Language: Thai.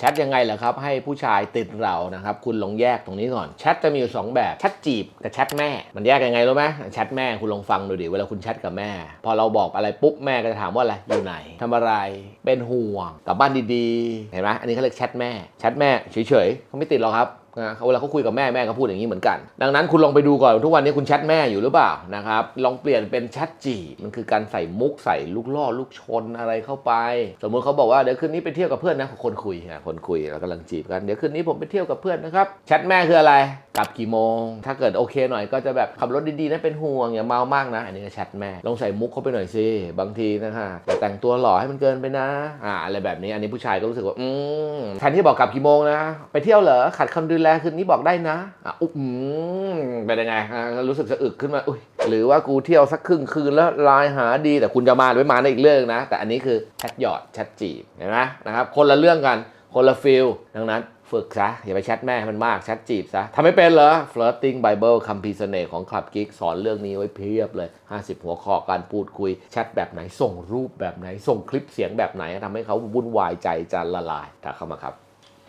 แชทยังไงเหรอครับ ให้ผู้ชายติดเรานะครับ คุณลองแยกตรงนี้ก่อนแชทจะมีอยู่สองแบบแชทจีบกับแชทแม่ มันแยกยังไงรู้ไหมแชทแม่คุณลองฟังดูดิเวลาคุณแชทกับแม่ พอเราบอกอะไรปุ๊บแม่ก็จะถามว่าอะไรอยู่ไหนทำอะไรเป็นห่วงกลับบ้านดีๆ เห็นไหมอันนี้เขาเรียกแชทแม่แชทแม่เฉยๆเขาไม่ติดหรอกครับ นะเวลาเขาคุยกับแม่แม่ก็พูดอย่างนี้เหมือนกัน ดังนั้นคุณลองไปดูก่อนทุกวันนี้คุณแชทแม่อยู่หรือเปล่านะครับลองเปลี่ยนเป็นแชทจีมันคือการใส่มุกใส่ลูกล่อลูกชนอะไรเข้าไป สมมุติเขาบอกว่าเดี๋ยวคืนนี้ไปเที่ยวกับเพื่อนนะคนคุยอะคนคุยเรากำลังจีบกันเดี๋ยวคืนนี้ผมไปเที่ยวกับเพื่อนนะครับแชทแม่คืออะไรกลับกี่โมง ถ้าเกิดโอเคหน่อยก็จะแบบขับรถดีๆนะเป็นห่วงอย่าเมามากนะ อันนี้ก็แชทแม่ลองใส่มุกเข้าไปหน่อยสิบางทีนะฮะอย่แต่งตัวหล่อให้มันเกินไปนะอ่าอะไรแบบนี้อันนี้ผู้ชายก็รู้สึกว่าอืมแทนที่บอกกลับกี่โมงนะ ไปเที่ยวเหรอขัดคำดูแลคืนนี้บอกได้นะอะอุ๊บอืมเป็นยังไงอะรู้สึกสะอึกขึ้นมาอุ้ยหรือว่ากูเที่ยวสักครึ่งคืนแล้วไลน์หาดี แต่คุณจะมาหรือไม่มาในอีกเรื่องนะ แต่อันนี้คือแชทหยอดแชทจีบเห็นไหมนะครับคนละเรื่องกันคนละฟิลดังนั้นฝึกซะ อย่าไปแชทแม่มันมากแชทจีบซะทำไม่เป็นเหรอ Flirting Bible คำพีเสน่ห์ของคลับกิ๊กสอนเรื่องนี้ไว้เพียบเลย 50 หัวข้อการพูดคุย แชทแบบไหนส่งรูปแบบไหน ส่งคลิปเสียงแบบไหนทำให้เขาวุ่นวายใจจะละลายถ้าเข้ามาครับ